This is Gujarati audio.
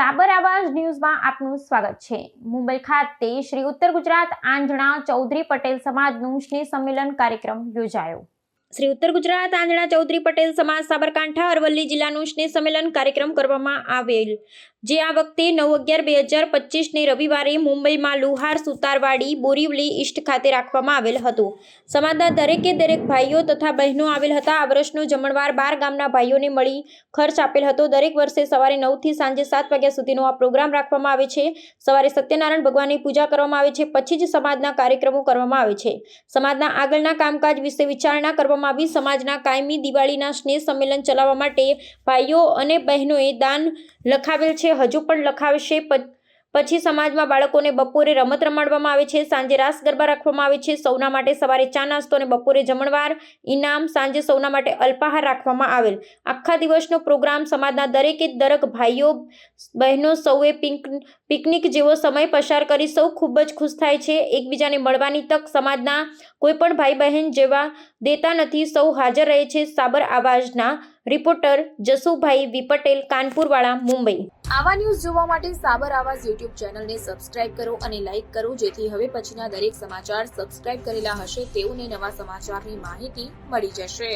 આવાજ ન્યૂઝમાં આપનું સ્વાગત છે. મુંબઈ ખાતે શ્રી ઉત્તર ગુજરાત આંજણા ચૌધરી પટેલ સમાજનું સ્નેહ સંમેલન કાર્યક્રમ યોજાયો. શ્રી ઉત્તર ગુજરાત આંજણા ચૌધરી પટેલ સમાજ સાબરકાંઠા અરવલ્લી જિલ્લાનું સ્નેહ સંમેલન કાર્યક્રમ કરવામાં આવેલ. જે આ વખતે નવ અગિયાર બે હજાર પચીસને રવિવારે મુંબઈમાં લુહાર, સુતારવાડી, બોરીવલી ઈસ્ટ ખાતે રાખવામાં આવેલ હતું. સમાજના દરેકે દરેક ભાઈઓ તથા બહેનો આવેલ હતા. આ વર્ષનો જમણવાર બાર ગામના ભાઈઓને મળી ખર્ચ આપેલ હતો. દરેક વર્ષે સવારે નવથી સાંજે સાત વાગ્યા સુધીનો આ પ્રોગ્રામ રાખવામાં આવે છે. સવારે સત્યનારાયણ ભગવાનની પૂજા કરવામાં આવે છે. પછી જ સમાજના કાર્યક્રમો કરવામાં આવે છે. સમાજના આગળના કામકાજ વિશે વિચારણા કરવામાં આવી. સમાજના કાયમી દિવાળીના સ્નેહ સંમેલન ચલાવવા માટે ભાઈઓ અને બહેનોએ દાન લખાવેલ છે. હજુ પણ લખાવશે. પછી સમાજમાં બાળકોને બપોરે રમત રમાડવામાં આવે છે. સાંજે રાસ ગરબા રાખવામાં આવે છે. સૌના માટે સવારે ચા નાસ્તો અને બપોરે જમણવાર ઇનામ, સાંજે સૌના માટે અલ્પાહાર રાખવામાં આવેલ. આખા દિવસનો પ્રોગ્રામ સમાજના દરેકે દરેક ભાઈઓ, બહેનો સૌએ પિંક, પિકનિક જેવો સમય પસાર કરી સૌ ખૂબ જ ખુશ થાય છે. એકબીજાને મળવાની તક સમાજના કોઈપણ ભાઈ બહેન જેવા દેતા નથી. સૌ હાજર રહે છે. સાબર આવાજના રિપોર્ટર જસુભાઈ વી પટેલ કાનપુરવાળા, મુંબઈ. આવા ન્યૂઝ જોવા માટે સાબર આવાજ યુટ્યુબ ચેનલને સબસ્ક્રાઇબ કરો અને લાઇક કરો, જેથી હવે પછીના દરેક સમાચાર સબસ્ક્રાઇબ કરેલા હશે તેઓને નવા સમાચારની માહિતી મળી જશે.